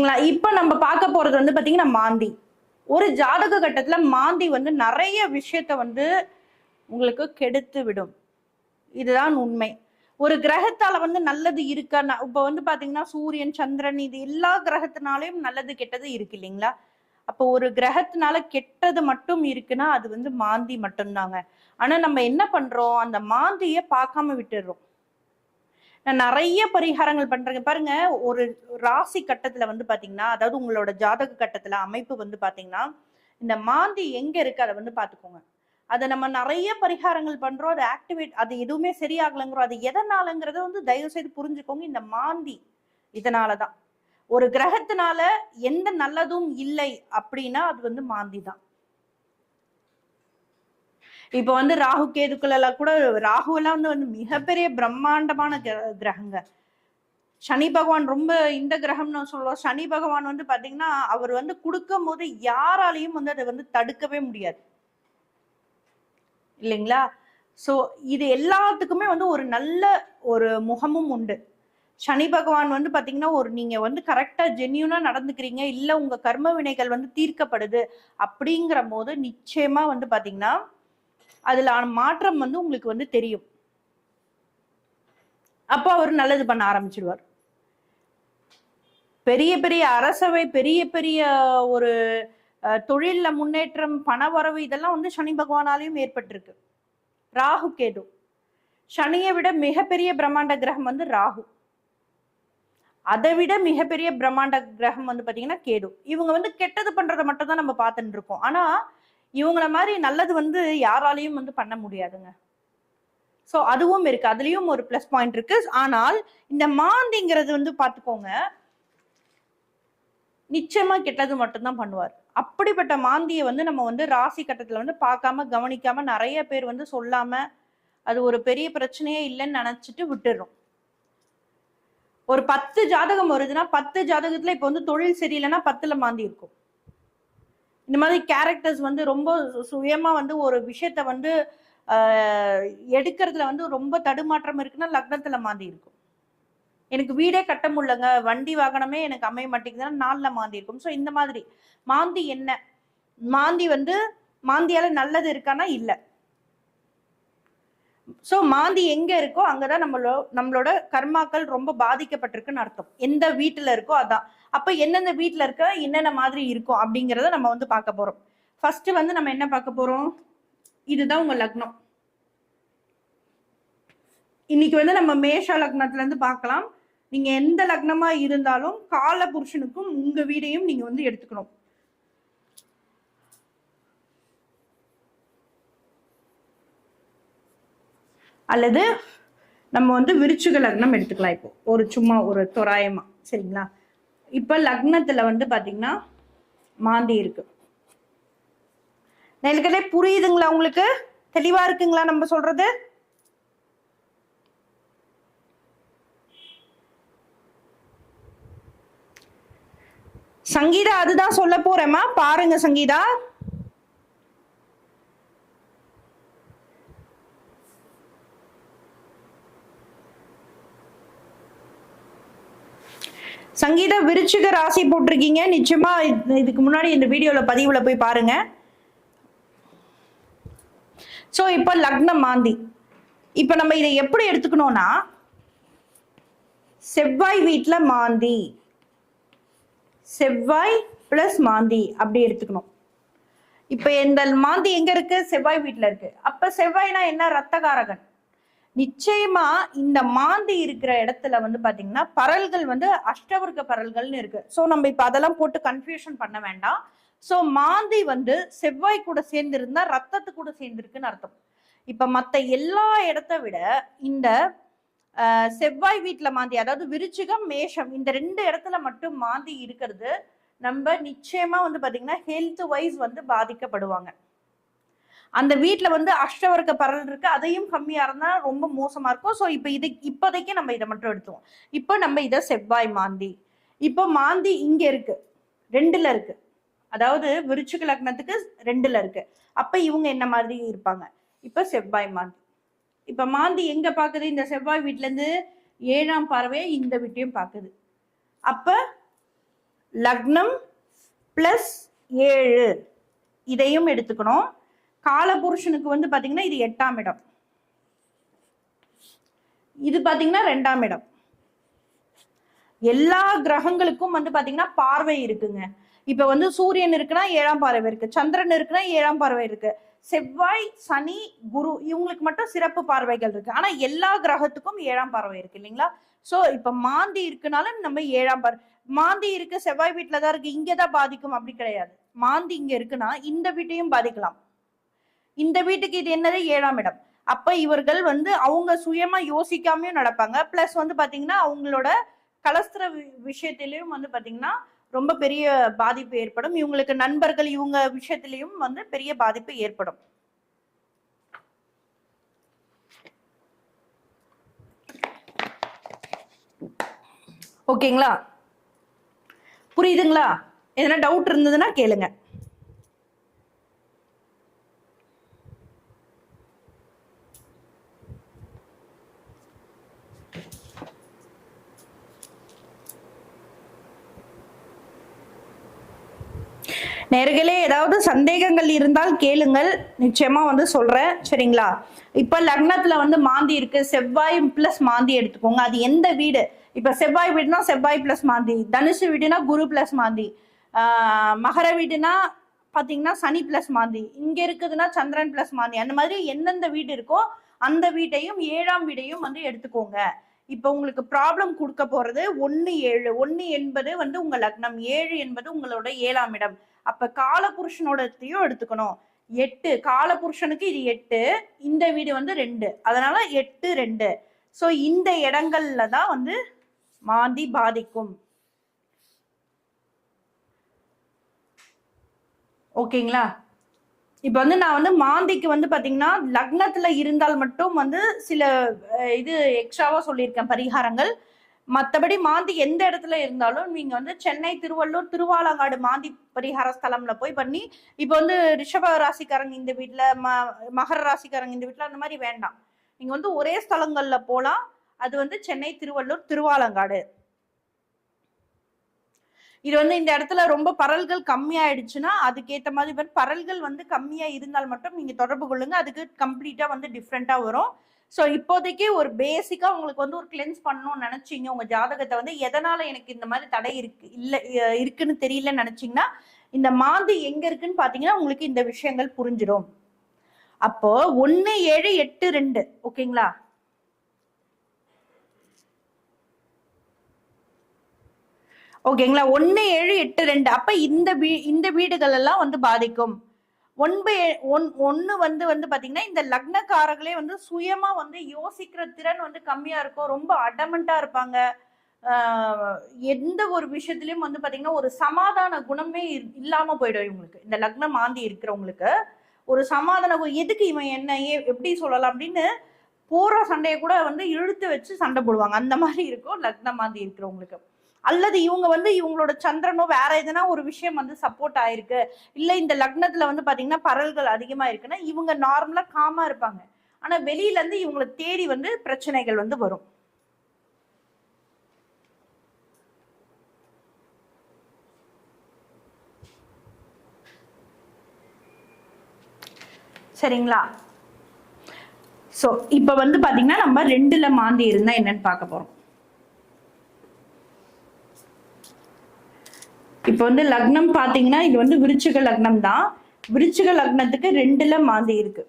சரிங்களா? இப்போ நம்ம பார்க்க போறது வந்து பாத்தீங்கன்னா மாந்தி. ஒரு ஜாதக கட்டத்துல மாந்தி வந்து நிறைய விஷயத்த வந்து உங்களுக்கு கெடுத்து விடும். இதுதான் உண்மை. ஒரு கிரகத்தால வந்து நல்லது இருக்கா? இப்போ இப்ப வந்து பாத்தீங்கன்னா சூரியன் சந்திரன் இது எல்லா கிரகத்தினாலையும் நல்லது கெட்டது இருக்கு இல்லைங்களா? அப்போ ஒரு கிரகத்தினால கெட்டது மட்டும் இருக்குன்னா அது வந்து மாந்தி மட்டும்தாங்க. ஆனா நம்ம என்ன பண்றோம்? அந்த மாந்தியை பார்க்காம விட்டுடுறோம் நான் நிறைய பரிகாரங்கள் பண்றேங்க. பாருங்க ஒரு ராசி கட்டத்துல வந்து பாத்தீங்கன்னா அதாவது உங்களோட ஜாதக கட்டத்துல அமைப்பு வந்து பாத்தீங்கன்னா இந்த மாந்தி எங்க இருக்கு அதை வந்து பாத்துக்கோங்க. அதை நம்ம நிறைய பரிகாரங்கள் பண்றோம். அது ஆக்டிவேட் அது எதுவுமே சரியாகலைங்கிறோம். அது எதனாலங்கிறத வந்து தயவு செய்து புரிஞ்சுக்கோங்க. இந்த மாந்தி இதனாலதான். ஒரு கிரகத்தினால எந்த நல்லதும் இல்லை அப்படின்னா அது வந்து மாந்தி தான் இப்போ வந்து ராகு கேதுக்கள் எல்லாம் கூட ராகு எல்லாம் வந்து வந்து மிகப்பெரிய பிரம்மாண்டமான கிர- கிரகங்க. சனி பகவான் ரொம்ப இந்த கிரகம்னு சொல்லுவோம் சனி பகவான் வந்து பாத்தீங்கன்னா அவர் வந்து கொடுக்கும் போது யாராலையும் வந்து அதை வந்து தடுக்கவே முடியாது. இல்லைங்களா? சோ இது எல்லாத்துக்குமே வந்து ஒரு நல்ல ஒரு முகமும் உண்டு. சனி பகவான் வந்து பாத்தீங்கன்னா ஒரு நீங்க வந்து கரெக்டா ஜென்யூனா நடந்துக்கிறீங்க. இல்ல உங்க கர்ம வினைகள் வந்து தீர்க்கப்படுது அப்படிங்கிற போது நிச்சயமா வந்து பாத்தீங்கன்னா அதில் மாற்றம் வந்து உங்களுக்கு வந்து தெரியும். அப்போ அவர் நல்லது பண்ண ஆரம்பிச்சிடுவார். பெரிய பெரிய அரசவை பெரிய பெரிய ஒரு அஹ், தொழில்ல முன்னேற்றம் பணவரவு இதெல்லாம் வந்து சனி பகவானாலையும் ஏற்பட்டிருக்கு. ராகு கேது. சனியை விட மிகப்பெரிய பிரம்மாண்ட கிரகம் வந்து ராகு. அதை விட மிகப்பெரிய பிரம்மாண்ட கிரகம் வந்து பாத்தீங்கன்னா கேது. இவங்க வந்து கெட்டது பண்றதை மட்டும் தான் நம்ம பார்த்துட்டு இருக்கோம். ஆனா இவங்கள மாதிரி நல்லது வந்து யாராலையும் வந்து பண்ண முடியாதுங்க. ஸோ அதுவும் இருக்கு. அதுலயும் ஒரு ப்ளஸ் பாயிண்ட் இருக்கு. ஆனால் இந்த மாந்திங்கிறது வந்து பார்த்துக்கோங்க நிச்சயமா கெட்டது மட்டும்தான் பண்ணுவார். அப்படிப்பட்ட மாந்தியை வந்து நம்ம வந்து ராசி கட்டத்துல வந்து பார்க்காம கவனிக்காம நிறைய பேர் வந்து சொல்லாம அது ஒரு பெரிய பிரச்சனையே இல்லைன்னு நினைச்சிட்டு விட்டுடுறோம் ஒரு பத்து ஜாதகம் வருதுன்னா பத்து ஜாதகத்துல இப்ப வந்து தொழில் சரியில்லைன்னா பத்துல மாந்தி இருக்கும். இந்த மாதிரி கேரக்டர்ஸ் வந்து ரொம்ப சு- சுயமா வந்து ஒரு விஷயத்த வந்து எடுக்கிறதுல வந்து ரொம்ப தடுமாற்றம் இருக்குன்னா லக்னத்துல மாந்தி இருக்கும். எனக்கு வீடே கட்ட முடியலங்க வண்டி வாகனமே எனக்கு அமைய மாட்டேங்குதுன்னா நாளில் மாந்தி இருக்கும். ஸோ இந்த மாதிரி மாந்தி என்ன? மாந்தி வந்து மாந்தியால நல்லது இருக்கானா? இல்லை. ஸோ மாந்தி எங்க இருக்கோ அங்கதான் நம்மளோ நம்மளோட கர்மாக்கள் ரொம்ப பாதிக்கப்பட்டிருக்குன்னு அர்த்தம். எந்த வீட்டுல இருக்கோ அதான். அப்போ எந்தெந்த வீட்டில் இருக்க என்னென்ன மாதிரி இருக்கும் அப்படிங்கிறத நம்ம வந்து பார்க்க போறோம். ஃபர்ஸ்ட் வந்து நம்ம என்ன பார்க்க போறோம்? இதுதான் உங்க லக்னம். இன்னைக்கு வந்து நம்ம மேஷ லக்னத்துல இருந்து பார்க்கலாம். நீங்க எந்த லக்னமா இருந்தாலும் கால புருஷனுக்கும் உங்க வீடையும் நீங்க வந்து எடுத்துக்கணும். அல்லது நம்ம வந்து விருச்சிக லக்னம் எடுத்துக்கலாம் இப்போ. ஒரு சும்மா ஒரு தோராயமா. சரிங்களா? இப்ப லக்னத்துல வந்து பாத்தீங்கன்னா மாந்தி இருக்கு. எனக்கு புரியுதுங்களா உங்களுக்கு? தெளிவா இருக்குங்களா நம்ம சொல்றது? சங்கீதா அதுதான் சொல்ல போறேம்மா. பாருங்க சங்கீதா. சங்கீதா விருச்சிக ராசி போட்டிருக்கீங்க. நிச்சயமா இது- இதுக்கு முன்னாடி இந்த வீடியோல பதிவுல போய் பாருங்க. சோ இப்ப லக்னம் மாந்தி. இப்ப நம்ம இதை எப்படி எடுத்துக்கணும்னா செவ்வாய் வீட்டில் மாந்தி. செவ்வாய் பிளஸ் மாந்தி அப்படி எடுத்துக்கணும். இப்ப இந்த மாந்தி எங்க இருக்கு? செவ்வாய் வீட்டில் இருக்கு. அப்ப செவ்வாய்னா என்ன? ரத்தகாரகன் நிச்சயமா இந்த மாந்தி இருக்கிற இடத்துல வந்து பாத்தீங்கன்னா பரல்கள் வந்து அஷ்டவர்க்க பரல்கள்னு இருக்கு. ஸோ நம்ம இப்ப அதெல்லாம் போட்டு கன்ஃபியூஷன் பண்ண வேண்டாம். ஸோ மாந்தி வந்து செவ்வாய் கூட சேர்ந்து இருந்தா ரத்தத்து கூட சேர்ந்திருக்குன்னு அர்த்தம். இப்ப மத்த எல்லா இடத்த விட இந்த செவ்வாய் வீட்டுல மாந்தி அதாவது விருச்சிகம் மேஷம் இந்த ரெண்டு இடத்துல மட்டும் மாந்தி இருக்கிறது நம்ம நிச்சயமா வந்து பாத்தீங்கன்னா ஹெல்த் வைஸ் வந்து பாதிக்கப்படுவாங்க. அந்த வீட்டில் வந்து அஷ்டவர்க்க பரல் இருக்கு. அதையும் கம்மியா இருந்தா ரொம்ப மோசமா இருக்கும். ஸோ இப்போ இது இப்போதைக்கு நம்ம இதை மட்டும் எடுத்துவோம். இப்போ நம்ம இதை செவ்வாய் மாந்தி. இப்போ மாந்தி இங்க இருக்கு. ரெண்டுல இருக்கு. அதாவது விருச்சிக லக்னத்துக்கு ரெண்டுல இருக்கு. அப்ப இவங்க என்ன மாதிரி இருப்பாங்க? இப்ப செவ்வாய் மாந்தி. இப்ப மாந்தி எங்க பாக்குது? இந்த செவ்வாய் வீட்ல இருந்து ஏழாம் பறவை இந்த வீட்டையும் பாக்குது. அப்ப லக்னம் பிளஸ் ஏழு. இதையும் எடுத்துக்கணும். காலபுருஷனுக்கு வந்து பாத்தீங்கன்னா இது எட்டாம் இடம். இது பாத்தீங்கன்னா ரெண்டாம் இடம். எல்லா கிரகங்களுக்கும் வந்து பாத்தீங்கன்னா பார்வை இருக்குங்க. இப்ப வந்து சூரியன் இருக்குன்னா ஏழாம் பார்வை இருக்கு. சந்திரன் இருக்குன்னா ஏழாம் பார்வை இருக்கு. செவ்வாய் சனி குரு இவங்களுக்கு மட்டும் சிறப்பு பார்வைகள் இருக்கு. ஆனா எல்லா கிரகத்துக்கும் ஏழாம் பார்வை இருக்கு இல்லைங்களா? சோ இப்ப மாந்தி இருக்குனால நம்ம ஏழாம் பார்வை மாந்தி இருக்கு செவ்வாய் வீட்டுல தான் இருக்கு இங்கதான் பாதிக்கும் அப்படி கிடையாது. மாந்தி இங்க இருக்குன்னா இந்த வீட்டையும் பாதிக்கலாம். இந்த வீட்டுக்கு இது என்னது? ஏழாம் இடம். அப்ப இவர்கள் வந்து அவங்க சுயமா யோசிக்காமையும் நடப்பாங்க. பிளஸ் வந்து பாத்தீங்கன்னா அவங்களோட கலஸ்திர வி- வந்து பாத்தீங்கன்னா ரொம்ப பெரிய பாதிப்பு ஏற்படும். இவங்களுக்கு நண்பர்கள் இவங்க விஷயத்திலையும் வந்து பெரிய பாதிப்பு ஏற்படும். ஓகேங்களா புரியுதுங்களா? எதனா டவுட் இருந்ததுன்னா கேளுங்க. நேர்களே ஏதாவது சந்தேகங்கள் இருந்தால் கேளுங்கள். நிச்சயமா வந்து சொல்றேன். சரிங்களா? இப்ப லக்னத்துல வந்து மாந்தி இருக்கு. செவ்வாய் பிளஸ் மாந்தி எடுத்துக்கோங்க. அது எந்த வீடு? இப்ப செவ்வாய் வீடுனா செவ்வாய் பிளஸ் மாந்தி. தனுசு வீடுனா குரு பிளஸ் மாந்தி. ஆஹ் மகர வீடுனா பாத்தீங்கன்னா சனி பிளஸ் மாந்தி. இங்க இருக்குதுன்னா சந்திரன் பிளஸ் மாந்தி. அந்த மாதிரி எந்தெந்த வீடு இருக்கோ அந்த வீட்டையும் ஏழாம் வீடையும் வந்து எடுத்துக்கோங்க. இப்போ உங்களுக்கு ப்ராப்ளம் கொடுக்க போறது ஒன்னு ஏழு. ஒன்னு என்பது வந்து உங்க லக்னம். ஏழு என்பது உங்களோட ஏழாம் இடம். அப்ப காலபுருஷனோடத்தையும் எடுத்துக்கணும். எட்டு காலபுருஷனுக்கு இது எட்டு இந்த வீடு வந்து ரெண்டு. அதனால எட்டு ரெண்டு. சோ இந்த இடங்கள்ல தான் வந்து மாந்தி பாதிக்கும். ஓகேங்களா? இப்போ வந்து நான் வந்து மாந்திக்கு வந்து பாத்தீங்கன்னா லக்னத்துல இருந்தால் மட்டும் வந்து சில இது எக்ஸ்ட்ராவா சொல்லியிருக்கேன் பரிகாரங்கள். மற்றபடி மாந்தி எந்த இடத்துல இருந்தாலும் நீங்க வந்து சென்னை திருவள்ளூர் திருவாலங்காடு மாந்தி பரிகார ஸ்தலம்ல போய் பண்ணி இப்போ வந்து ரிஷப ராசிக்காரங்க இந்த வீட்ல ம மகர ராசிக்காரங்க இந்த வீட்ல அந்த மாதிரி வேண்டாம். நீங்க வந்து ஒரே ஸ்தலங்கள்ல போலாம். அது வந்து சென்னை திருவள்ளூர் திருவாலங்காடு. இது வந்து இந்த இடத்துல ரொம்ப பரல்கள் கம்மியாயிடுச்சுன்னா அதுக்கேற்ற மாதிரி பரல்கள் வந்து கம்மியா இருந்தால் மட்டும் நீங்க தொடர்பு கொள்ளுங்க. அதுக்கு கம்ப்ளீட்டா வந்து டிஃப்ரெண்டா வரும். ஸோ இப்போதைக்கு ஒரு பேசிக்காக உங்களுக்கு வந்து ஒரு கிளென்ஸ் பண்ணணும்னு நினச்சிங்க உங்கள் ஜாதகத்தை வந்து எதனால் எனக்கு இந்த மாதிரி தடை இருக்கு இல்லை இருக்குன்னு தெரியலன்னு நினச்சிங்கன்னா இந்த மாந்தி எங்கே இருக்குன்னு பார்த்தீங்கன்னா உங்களுக்கு இந்த விஷயங்கள் புரிஞ்சிடும் அப்போ ஒன்று ஏழு எட்டு ரெண்டு ஓகேங்களா? ஓகேங்களா? ஒன்று ஏழு எட்டு ரெண்டு அப்போ இந்த வீ இந்த வீடுகள் எல்லாம் வந்து பாதிக்கும். ஒன்பு ஒன் ஒன்று வந்து வந்து பார்த்தீங்கன்னா இந்த லக்னக்காரர்களே வந்து சுயமாக வந்து யோசிக்கிற திறன் வந்து கம்மியாக இருக்கும். ரொம்ப அடமெண்ட்டாக இருப்பாங்க. எந்த ஒரு விஷயத்துலையும் வந்து பார்த்தீங்கன்னா ஒரு சமாதான குணமே இல்லாமல் போயிடும் இவங்களுக்கு. இந்த லக்னம் மாந்தி இருக்கிறவங்களுக்கு. ஒரு சமாதான எதுக்கு இவன் என்ன ஏ- எப்படி சொல்லலாம் அப்படின்னு போகிற சண்டையை கூட வந்து இழுத்து வச்சு சண்டை போடுவாங்க. அந்த மாதிரி இருக்கும் லக்னம் மாந்தி இருக்கிறவங்களுக்கு. அல்லது இவங்க வந்து இவங்களோட சந்திரனோ வேற எதனா ஒரு விஷயம் வந்து சப்போர்ட் ஆயிருக்கு. இல்ல இந்த லக்னத்துல வந்து பாத்தீங்கன்னா பரல்கள் அதிகமா இருக்குன்னா இவங்க நார்மலா காமா இருப்பாங்க. ஆனா வெளியில இருந்து இவங்களை தேடி வந்து பிரச்சனைகள் வந்து வரும். சரிங்களா? சோ இப்ப வந்து பாத்தீங்கன்னா நம்ம ரெண்டுல மாந்தி இருந்தா என்னன்னு பார்க்க போறோம். இப்போ வந்து லக்னம் பாத்தீங்கன்னா இது வந்து விருச்சிக லக்னம் தான். விருச்சிக லக்னத்துக்கு ரெண்டுல மாந்தி இருக்கு.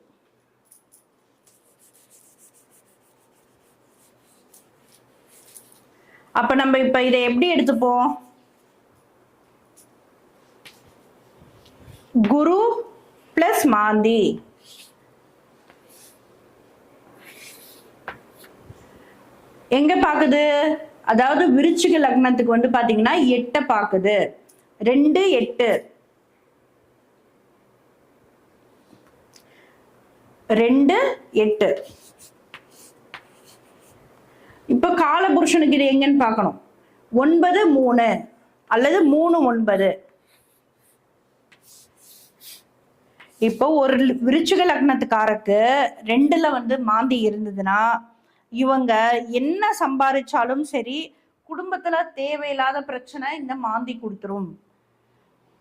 அப்ப நம்ம இப்ப இதை எப்படி எடுத்துப்போம்? குரு பிளஸ் மாந்தி. எங்க பாக்குது? அதாவது விருச்சிக லக்னத்துக்கு வந்து பாத்தீங்கன்னா எட்ட பாக்குது. ரெண்டு எட்டு. ரெண்டு எட்டு. இப்ப காலபுருஷனுக்கு இது எங்கன்னு பார்க்கணும். ஒன்பது மூணு அல்லது மூணு ஒன்பது. இப்போ ஒரு விருச்சிக லக்னத்துக்காரருக்கு ரெண்டுல வந்து மாந்தி இருந்ததுன்னா இவங்க என்ன சம்பாதிச்சாலும் சரி குடும்பத்துல தேவையில்லாத பிரச்சனை இந்த மாந்தி கொடுத்துரும்.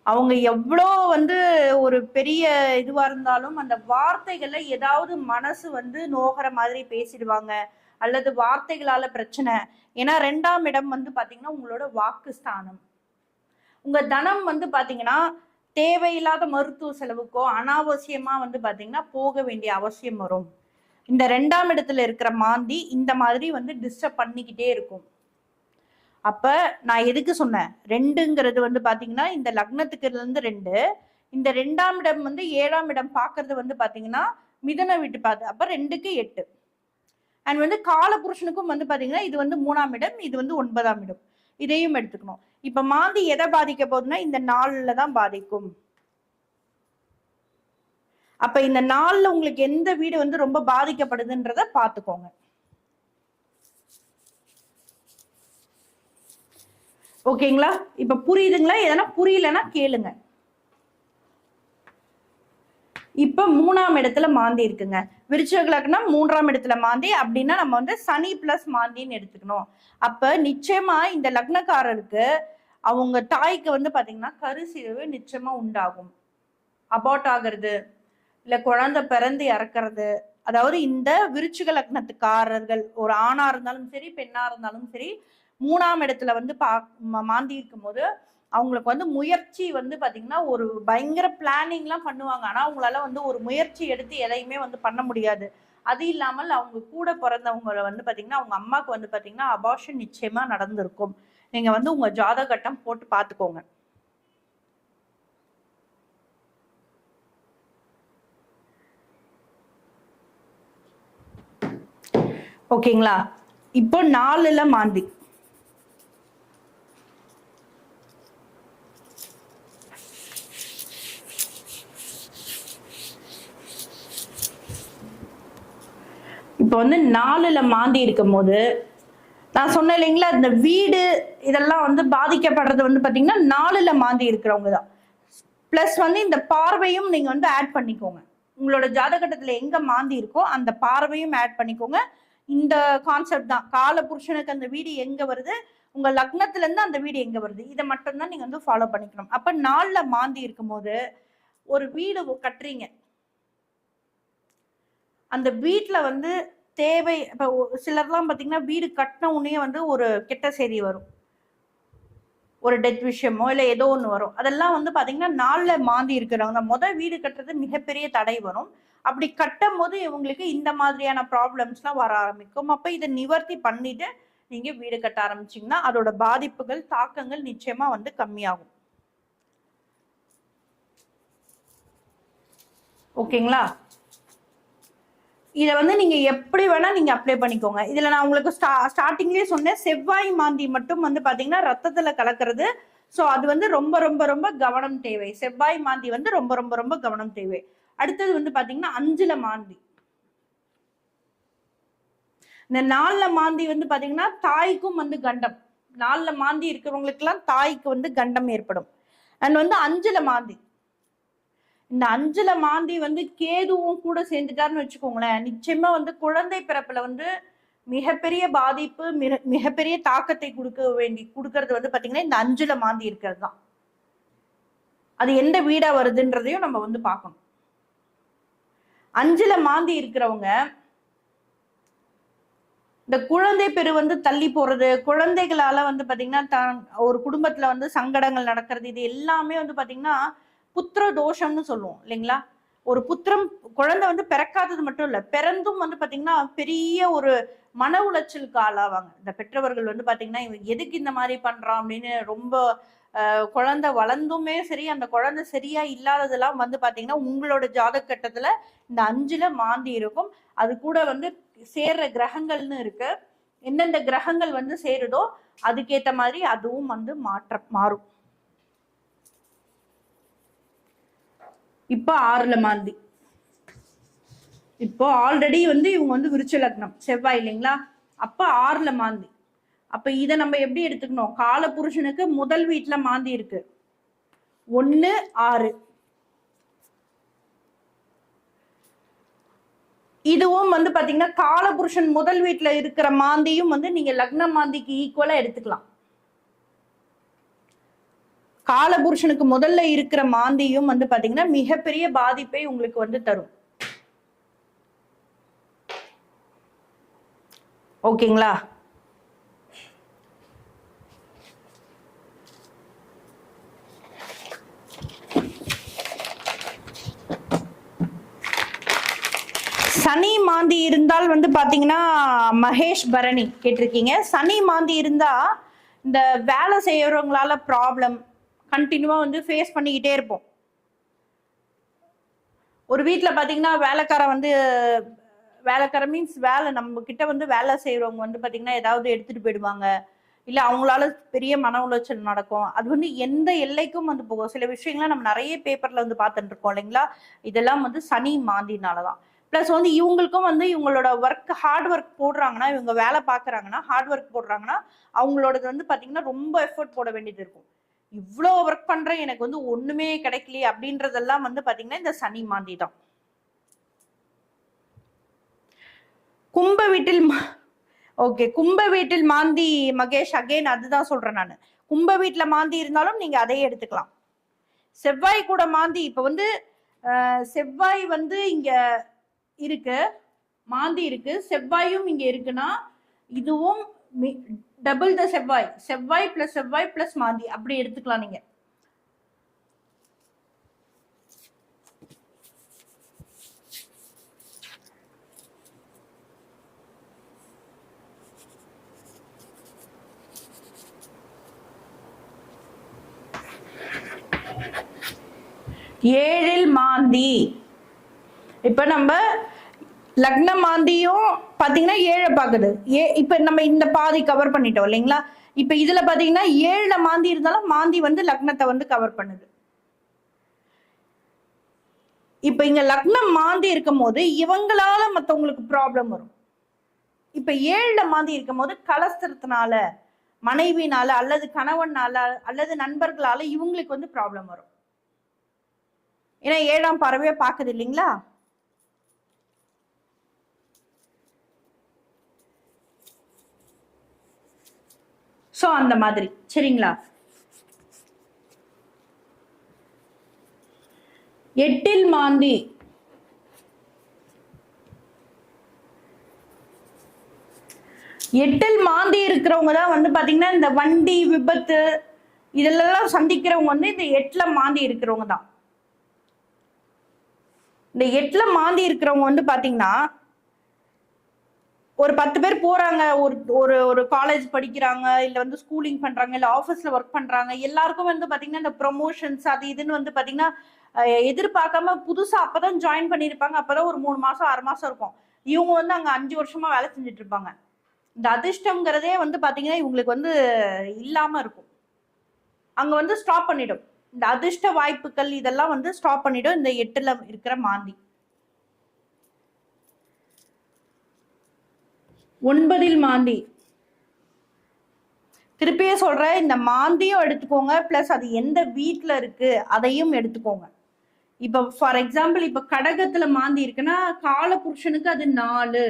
அவங்க எவ்வளோ வந்து ஒரு பெரிய இதுவாக இருந்தாலும் அந்த வார்த்தைகளில் ஏதாவது மனசு வந்து நோகிற மாதிரி பேசிடுவாங்க அல்லது வார்த்தைகளால் பிரச்சனை. ஏன்னா ரெண்டாம் இடம் வந்து பார்த்தீங்கன்னா உங்களோட வாக்கு ஸ்தானம் உங்கள் தனம் வந்து பார்த்தீங்கன்னா தேவையில்லாத மருத்துவ செலவுக்கோ அனாவசியமாக வந்து பார்த்தீங்கன்னா போக வேண்டிய அவசியம் வரும். இந்த ரெண்டாம் இடத்துல இருக்கிற மாந்தி இந்த மாதிரி வந்து டிஸ்டர்ப் பண்ணிக்கிட்டே இருக்கும். அப்ப நான் எதுக்கு சொன்னேன்? ரெண்டுங்கிறது வந்து பாத்தீங்கன்னா இந்த லக்னத்துக்கு இருந்து ரெண்டு. இந்த ரெண்டாம் இடம் வந்து ஏழாம் இடம் பாக்குறது வந்து பாத்தீங்கன்னா மிதன வீட்டு பார்த்து அப்ப ரெண்டுக்கு எட்டு. அண்ட் வந்து கால புருஷனுக்கும் வந்து பாத்தீங்கன்னா இது வந்து மூணாம் இடம் இது வந்து ஒன்பதாம் இடம். இதையும் எடுத்துக்கணும். இப்ப மாந்தி எதை பாதிக்க போகுதுன்னா இந்த நாள்ல தான் பாதிக்கும். அப்ப இந்த நாள்ல உங்களுக்கு எந்த வீடு வந்து ரொம்ப பாதிக்கப்படுதுன்றத பாத்துக்கோங்க. ஓகேங்களா? இப்ப புரியுதுங்களா? எதனா புரியலன்னா கேளுங்க. இப்ப மூணாம் இடத்துல மாந்தி இருக்குங்க. விருச்சகலக்குனா மூன்றாம் இடத்துல மாந்தி. அப்படின்னா நம்ம வந்து சனி பிளஸ் மாந்தின்னு எடுத்துக்கணும். அப்ப நிச்சயமா இந்த லக்னக்காரருக்கு அவங்க தாய்க்கு வந்து பாத்தீங்கன்னா கருசிறவு நிச்சயமா உண்டாகும். அபார்ட் ஆகிறது இல்ல குழந்தை பிறந்து இறக்குறது. அதாவது இந்த விருச்சிக லக்னத்துக்காரர்கள் ஒரு ஆணா இருந்தாலும் சரி பெண்ணா இருந்தாலும் சரி மூணாம் இடத்துல வந்து பா மாந்தி இருக்கும் போது அவங்களுக்கு வந்து முயற்சி வந்து பாத்தீங்கன்னா ஒரு பயங்கர பிளானிங்லாம் பண்ணுவாங்க. ஆனா அவங்களால வந்து ஒரு முயற்சி எடுத்து எதையுமே வந்து பண்ண முடியாது. அது இல்லாமல் அவங்க கூட பிறந்தவங்களை வந்து பாத்தீங்கன்னா அவங்க அம்மாவுக்கு வந்து பாத்தீங்கன்னா அபார்ஷன் நிச்சயமா நடந்திருக்கும். நீங்க வந்து உங்க ஜாதகட்டம் போட்டு பாத்துக்கோங்க. ஓகேங்களா? இப்போ நாலுல மாந்தி. இப்போ வந்து நாலுல மாந்தி இருக்கும் போது நான் சொன்னேன் இல்லைங்களா இந்த வீடு இதெல்லாம் வந்து பாதிக்கப்படுறது வந்து பார்த்தீங்கன்னா நாலுல மாந்தி இருக்கிறவங்க தான் ப்ளஸ் வந்து இந்த பார்வையும் நீங்கள் வந்து ஆட் பண்ணிக்கோங்க. உங்களோட ஜாதகட்டத்தில் எங்கே மாந்தி இருக்கோ அந்த பார்வையும் ஆட் பண்ணிக்கோங்க. இந்த கான்செப்ட் தான். கால புருஷனுக்கு அந்த வீடு எங்கே வருது? உங்கள் லக்னத்துலேருந்து அந்த வீடு எங்கே வருது? இதை மட்டும்தான் நீங்கள் வந்து ஃபாலோ பண்ணிக்கணும். அப்போ நாளில் மாந்தி இருக்கும்போது ஒரு வீடு கட்டுறீங்க. அந்த வீட்டில் வந்து தேவை இப்போ சிலர்லாம் பார்த்தீங்கன்னா வீடு கட்டின உடனே வந்து ஒரு கெட்ட செய்தி வரும். ஒரு டெத் விஷயமோ இல்லை ஏதோ ஒன்று வரும். அதெல்லாம் வந்து பார்த்தீங்கன்னா நாளில் மாந்தி இருக்கிறவங்க முதல் வீடு கட்டுறது மிகப்பெரிய தடை வரும். அப்படி கட்டும் போது இவங்களுக்கு இந்த மாதிரியான ப்ராப்ளம்ஸ்லாம் வர ஆரம்பிக்கும். அப்போ இதை நிவர்த்தி பண்ணிட்டு நீங்கள் வீடு கட்ட ஆரம்பிச்சிங்கன்னா அதோட பாதிப்புகள் தாக்கங்கள் நிச்சயமாக வந்து கம்மியாகும். ஓகேங்களா? இதை வந்து நீங்க எப்படி வேணா நீங்க அப்ளை பண்ணிக்கோங்க. இதுல நான் உங்களுக்கு ஸ்டா ஸ்டார்டிங்லேயே சொன்னேன். செவ்வாய் மாந்தி மட்டும் வந்து பாத்தீங்கன்னா ரத்தத்துல கலக்கிறது. ஸோ அது வந்து ரொம்ப ரொம்ப ரொம்ப கவனம் தேவை. செவ்வாய் மாந்தி வந்து ரொம்ப ரொம்ப ரொம்ப கவனம் தேவை. அடுத்தது வந்து பாத்தீங்கன்னா அஞ்சுல மாந்தி. இந்த நாலுல மாந்தி வந்து பாத்தீங்கன்னா தாய்க்கும் வந்து கண்டம். நாலுல மாந்தி இருக்கிறவங்களுக்கெல்லாம் தாய்க்கு வந்து கண்டம் ஏற்படும். அண்ட் வந்து அஞ்சுல மாந்தி. இந்த அஞ்சுல மாந்தி வந்து கேதுவும் கூட சேர்ந்துட்டாருன்னு வச்சுக்கோங்களேன். நிச்சயமா வந்து குழந்தை பிறப்புல வந்து மிகப்பெரிய பாதிப்பு மிக- மிகப்பெரிய தாக்கத்தை கொடுக்க வேண்டி கொடுக்கறது வந்து பாத்தீங்கன்னா இந்த அஞ்சுல மாந்தி இருக்கிறது தான் அது எந்த வீடா வருதுன்றதையும் நம்ம வந்து பார்க்கணும். அஞ்சுல மாந்தி இருக்கிறவங்க இந்த குழந்தை பெரு வந்து தள்ளி போறது குழந்தைகளால வந்து பாத்தீங்கன்னா தான் ஒரு குடும்பத்துல வந்து சங்கடங்கள் நடக்கிறது இது எல்லாமே வந்து பாத்தீங்கன்னா புத்திர தோஷம்னு சொல்லுவோம் இல்லைங்களா? ஒரு புத்திரம் குழந்தை வந்து பிறக்காதது மட்டும் இல்ல பிறந்தும் வந்து பாத்தீங்கன்னா பெரிய ஒரு மன உளைச்சலுக்கு ஆளாவாங்க. இந்த பெற்றவர்கள் வந்து பாத்தீங்கன்னா இவன் எதுக்கு இந்த மாதிரி பண்றான் அப்படின்னு ரொம்ப குழந்தை வளர்ந்துமே சரி அந்த குழந்தை சரியா இல்லாததெல்லாம் வந்து பாத்தீங்கன்னா உங்களோட ஜாதக கட்டத்துல இந்த அஞ்சுல மாந்தி இருக்கும். அது கூட வந்து சேர்ற கிரகங்கள்னு இருக்கு. எந்தெந்த கிரகங்கள் வந்து சேருதோ அதுக்கேத்த மாதிரி அதுவும் வந்து மாற்ற மாறும். இப்போ ஆறுல மாந்தி. இப்போ ஆல்ரெடி வந்து இவங்க வந்து விருச்ச லக்னம் செவ்வாய் இல்லைங்களா? அப்ப ஆறுல மாந்தி. அப்ப இதை நம்ம எப்படி எடுத்துக்கணும்? கால புருஷனுக்கு முதல் வீட்டுல மாந்தி இருக்கு. ஒன்னு ஆறு. இதுவும் வந்து பாத்தீங்கன்னா காலபுருஷன் முதல் வீட்டுல இருக்கிற மாந்தியும் வந்து நீங்க லக்ன மாந்திக்கு ஈக்குவலா எடுத்துக்கலாம். காலபுருஷனுக்கு முதல்ல இருக்கிற மாந்தியும் வந்து பாத்தீங்கன்னா மிகப்பெரிய பாதிப்பை உங்களுக்கு வந்து தரும். ஓகேங்களா? சனி மாந்தி இருந்தால் வந்து பாத்தீங்கன்னா மகேஷ் பரணி கேட்டிருக்கீங்க. சனி மாந்தி இருந்தா இந்த வேலை செய்யறவங்களால ப்ராப்ளம் கண்டினியூவா வந்து ஃபேஸ் பண்ணிக்கிட்டே இருப்போம். ஒரு வீட்டில் பார்த்தீங்கன்னா வேலைக்கார வந்து வேலைக்கார மீன்ஸ் வேலை நம்ம கிட்ட வந்து வேலை செய்யறவங்க வந்து பார்த்தீங்கன்னா ஏதாவது எடுத்துட்டு போயிடுவாங்க. இல்லை அவங்களால பெரிய மன உளைச்சல் நடக்கும். அது வந்து எந்த எல்லைக்கும் வந்து போகும். சில விஷயங்கள்லாம் நம்ம நிறைய பேப்பர்ல வந்து பார்த்துட்டு இருக்கோம் இல்லைங்களா? இதெல்லாம் வந்து சனி மாந்தினால தான். ப்ளஸ் வந்து இவங்களுக்கும் வந்து இவங்களோட ஒர்க் ஹார்ட் ஒர்க் போடுறாங்கன்னா இவங்க வேலை பார்க்குறாங்கன்னா ஹார்ட் ஒர்க் போடுறாங்கன்னா அவங்களோடது வந்து பார்த்தீங்கன்னா ரொம்ப எஃபர்ட் போட வேண்டியது இருக்கும். இவ்வளோ ஒர்க் பண்ணுறேன் எனக்கு வந்து ஒன்றுமே கிடைக்கலையே அப்படின்றதெல்லாம் வந்து பார்த்தீங்கன்னா இந்த சனி மாந்தி தான். கும்ப வீட்டில் ஓகே கும்ப வீட்டில் மாந்தி மகேஷ் அகைன் அதுதான் சொல்கிறேன் நான். கும்ப வீட்டில் மாந்தி இருந்தாலும் நீங்கள் அதையே எடுத்துக்கலாம். செவ்வாய் கூட மாந்தி இப்போ வந்து செவ்வாய் வந்து இங்கே இருக்கு மாந்தி இருக்கு. செவ்வாயும் இங்கே இருக்குன்னா இதுவும் டபுள் த செவ்வாய். செவ்வாய் பிளஸ் செவ்வாய் பிளஸ் மாந்தி. அப்படி எடுத்துக்கலாம் நீங்க. ஏழில் மாந்தி. இப்ப நம்ம லக்ன மாந்தியும் பார்த்தீங்கன்னா ஏழை பார்க்குது ஏ இப்போ நம்ம இந்த பாதி கவர் பண்ணிட்டோம் இல்லைங்களா? இப்போ இதில் பார்த்தீங்கன்னா ஏழுல மாந்தி இருந்தாலும் மாந்தி வந்து லக்னத்தை வந்து கவர் பண்ணுது. இப்போ இங்கே லக்னம் மாந்தி இருக்கும் போது இவங்களால மற்றவங்களுக்கு ப்ராப்ளம் வரும். இப்போ ஏழில் மாந்தி இருக்கும் போது கலஸ்திரத்தினால மனைவினால அல்லது கணவனால அல்லது நண்பர்களால இவங்களுக்கு வந்து ப்ராப்ளம் வரும். ஏன்னா ஏழாம் பறவையை பார்க்குது இல்லைங்களா? ஸோ அந்த மாதிரி. சரிங்களா? எட்டில் மாந்தி எட்டில் மாந்தி இருக்கிறவங்க தான் வந்து பாத்தீங்கன்னா இந்த வண்டி விபத்து இதெல்லாம் சந்திக்கிறவங்க வந்து இந்த எட்டுல மாந்தி இருக்கிறவங்க தான். இந்த எட்டுல மாந்தி இருக்கிறவங்க வந்து பாத்தீங்கன்னா ஒரு பத்து பேர் போறாங்க ஒரு ஒரு ஒரு காலேஜ் படிக்கிறாங்க இல்ல வந்து ஸ்கூலிங் பண்றாங்க இல்ல ஆபீஸ்ல ஒர்க் பண்றாங்க. எல்லாருக்கும் வந்து பாத்தீங்கன்னா இந்த ப்ரொமோஷன்ஸ் அது இதுன்னு வந்து பாத்தீங்கன்னா எதிர்பார்க்காம புதுசா அப்பதான் ஜாயின் பண்ணிருப்பாங்க அப்பதான் ஒரு மூணு மாசம் ஆறு மாசம் இருக்கும். இவங்க வந்து அங்க அஞ்சு வருஷமா வேலை செஞ்சுட்டு இருப்பாங்க. இந்த அதிர்ஷ்டம்ங்கிறதே வந்து பாத்தீங்கன்னா இவங்களுக்கு வந்து இல்லாம இருக்கும். அங்க வந்து ஸ்டாப் பண்ணிடும். இந்த அதிர்ஷ்ட வாய்ப்புகள் இதெல்லாம் வந்து ஸ்டாப் பண்ணிடும். இந்த எட்டுல இருக்கிற மாந்தி. ஒன்பதில் மாந்தி. திருப்பியே சொல்ற இந்த மாந்தியும் எடுத்துக்கோங்க பிளஸ் அது எந்த வீட்டில் இருக்கு அதையும் எடுத்துக்கோங்க. இப்ப ஃபார் எக்ஸாம்பிள் இப்ப கடகத்துல மாந்தி இருக்குன்னா கால புருஷனுக்கு அது நாலு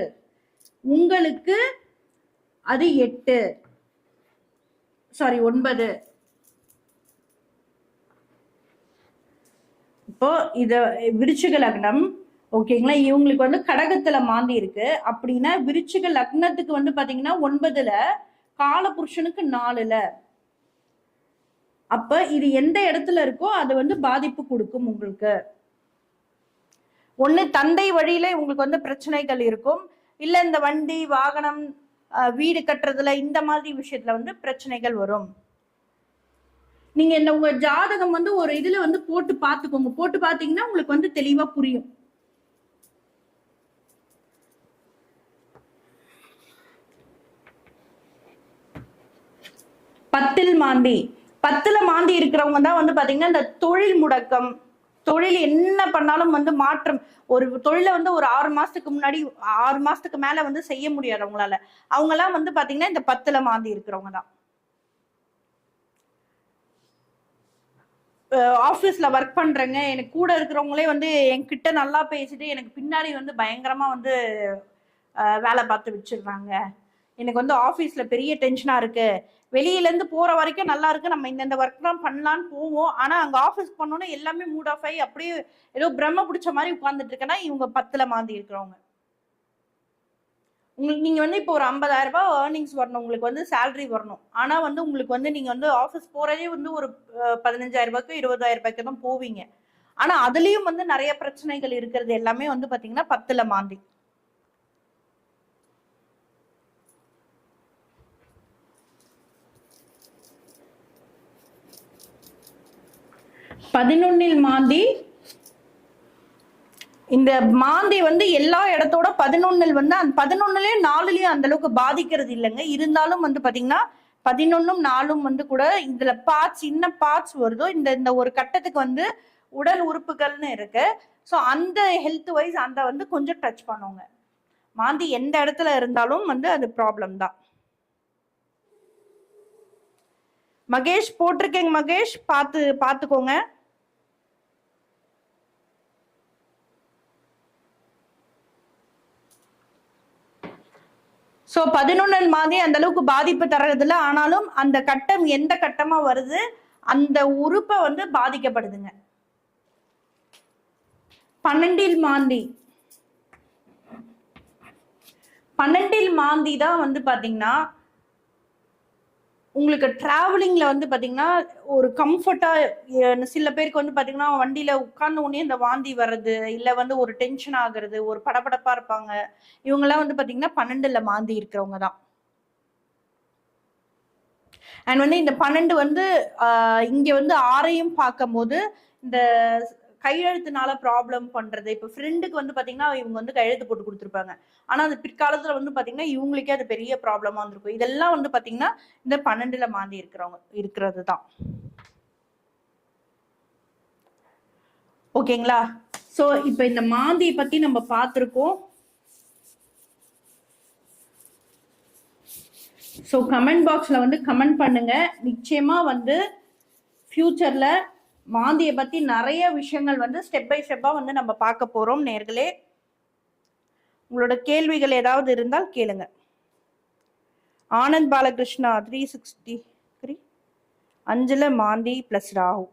உங்களுக்கு அது எட்டு. சாரி ஒன்பது. இப்போ இத விருச்சிக லக்னம் ஓகேங்களா? இவங்களுக்கு வந்து கடகத்துல மாந்தி இருக்கு. அப்படின்னா விருச்சிக லக்னத்துக்கு வந்து பாத்தீங்கன்னா ஒன்பதுல கால புருஷனுக்கு நாலுல. அப்ப இது எந்த இடத்துல இருக்கோ அது வந்து பாதிப்பு கொடுக்கும் உங்களுக்கு. ஒண்ணு தந்தை வழியில உங்களுக்கு வந்து பிரச்சனைகள் இருக்கும். இல்ல இந்த வண்டி வாகனம் வீடு கட்டுறதுல இந்த மாதிரி விஷயத்துல வந்து பிரச்சனைகள் வரும். நீங்க இந்த உங்க ஜாதகம் வந்து ஒரு இதுல வந்து போட்டு பாத்துக்கோங்க. போட்டு பாத்தீங்கன்னா உங்களுக்கு வந்து தெளிவா புரியும். பத்தில் மாந்தி. பத்துல மாந்தி இருக்கிறவங்க தான் வந்து பாத்தீங்கன்னா இந்த தொழில் முடக்கம் தொழில் என்ன பண்ணாலும் வந்து மாற்றம். ஒரு தொழிலை வந்து ஒரு ஆறு மாசத்துக்கு முன்னாடி ஆறு மாசத்துக்கு மேல வந்து செய்ய முடியாது அவங்களால. அவங்க எல்லாம் வந்து பாத்தீங்கன்னா இந்த பத்துல மாந்தி இருக்கிறவங்க தான். ஆஃபீஸ்ல ஒர்க் பண்றேங்க. எனக்கு கூட இருக்கிறவங்களே வந்து என்கிட்ட நல்லா பேசிட்டு எனக்கு பின்னாடி வந்து பயங்கரமா வந்து வேலை பார்த்து வச்சிடுறாங்க. எனக்கு வந்து ஆஃபீஸ்ல பெரிய டென்ஷனா இருக்கு. வெளியிலேருந்து போகிற வரைக்கும் நல்லா இருக்கு. நம்ம இந்தந்த ஒர்க்லாம் பண்ணலான்னு போவோம். ஆனால் அங்கே ஆஃபீஸ் பண்ணோன்னே எல்லாமே மூட் ஆஃப் ஆகி அப்படியே ஏதோ பிரம்ம பிடிச்ச மாதிரி உட்காந்துட்டு இருக்கேன்னா இவங்க பத்தில் மாந்தி இருக்கிறவங்க. உங்களுக்கு நீங்கள் வந்து இப்போ ஒரு ஐம்பதாயிரம் ரூபாய் ஏர்னிங்ஸ் வரணும். உங்களுக்கு வந்து சேலரி வரணும். ஆனால் வந்து உங்களுக்கு வந்து நீங்கள் வந்து ஆஃபீஸ் போகிறதே வந்து ஒரு அஹ், பதினஞ்சாயிரம் ரூபாய்க்கு இருபதாயிரம் ரூபாய்க்கு தான் போவீங்க. ஆனால் அதுலேயும் வந்து நிறைய பிரச்சனைகள் இருக்கிறது எல்லாமே வந்து பார்த்தீங்கன்னா பத்தில் மாந்தி. பதினொன்னில் மாந்தி. இந்த மாந்தி வந்து எல்லா இடத்தோட பதினொன்னில் வந்து அந்த பதினொன்னுலயும் நாலுலயும் அந்த அளவுக்கு பாதிக்கிறது இல்லைங்க. இருந்தாலும் வந்து பாத்தீங்கன்னா பதினொன்னும் நாலும் வந்து கூட இதுல பார்ட்ஸ் என்ன பார்ட்ஸ் வருதோ இந்த இந்த ஒரு கட்டத்துக்கு வந்து உடல் உறுப்புகள்னு இருக்கு. ஸோ அந்த ஹெல்த் வைஸ் அந்த வந்து கொஞ்சம் டச் பண்ணுங்க. மாந்தி எந்த இடத்துல இருந்தாலும் வந்து அது ப்ராப்ளம் தான். மகேஷ் போட்டிருக்கேங்க மகேஷ். பார்த்து பார்த்துக்கோங்க. ஸோ பதினொன்னல் மாதிரி அந்த அளவுக்கு பாதிப்பு தர்றதில்ல. ஆனாலும் அந்த கட்டம் எந்த கட்டமா வருது அந்த உறுப்பை வந்து பாதிக்கப்படுதுங்க. பன்னெண்டில் மாந்தி. பன்னெண்டில் மாந்தி தான் வந்து பாத்தீங்கன்னா உங்களுக்கு டிராவலிங்ல வந்து பாத்தீங்கன்னா ஒரு கம்ஃபர்ட்டா சில பேருக்கு வந்து பாத்தீங்கன்னா வண்டியில உட்கார்ந்த உடனே இந்த வாந்தி வர்றது இல்ல வந்து ஒரு டென்ஷன் ஆகுறது ஒரு படபடப்பா இருப்பாங்க. இவங்கெல்லாம் வந்து பாத்தீங்கன்னா பன்னெண்டுல மாந்தி இருக்கிறவங்க தான். அண்ட் வந்து இந்த பன்னெண்டு வந்து இங்க வந்து ஆறையும் பார்க்கும்போது இந்த கையெழுத்துனால ப்ராப்ளம் பண்றது. இப்ப ஃப்ரெண்டுக்கு வந்து பாத்தீங்கன்னா இவங்க வந்து கையெழுத்து போட்டு கொடுத்துருப்பாங்க. ஆனா அது பிற்காலத்துல வந்து பாத்தீங்கன்னா இவங்களுக்கே அது பெரிய ப்ராப்ளமா இருந்திருக்கும். இதெல்லாம் வந்து பாத்தீங்கன்னா இந்த பன்னெண்டுல மாந்தி இருக்கிறவங்க இருக்கிறது தான் ஓகேங்களா சோ இப்ப இந்த மாந்தியை பத்தி நம்ம பார்த்துருக்கோம். ஸோ கமெண்ட் பாக்ஸில் வந்து கமெண்ட் பண்ணுங்க. நிச்சயமா வந்து ஃப்யூச்சரில் மாந்தியை பத்தி நிறைய விஷயங்கள் வந்து ஸ்டெப் பை ஸ்டெப்பாக வந்து நம்ம பார்க்க போறோம் நேர்களே. உங்களோட கேள்விகள் ஏதாவது இருந்தால் கேளுங்க. Anand Balakrishna three sixty three அஞ்சுல மாந்தி ப்ளஸ் ராகு.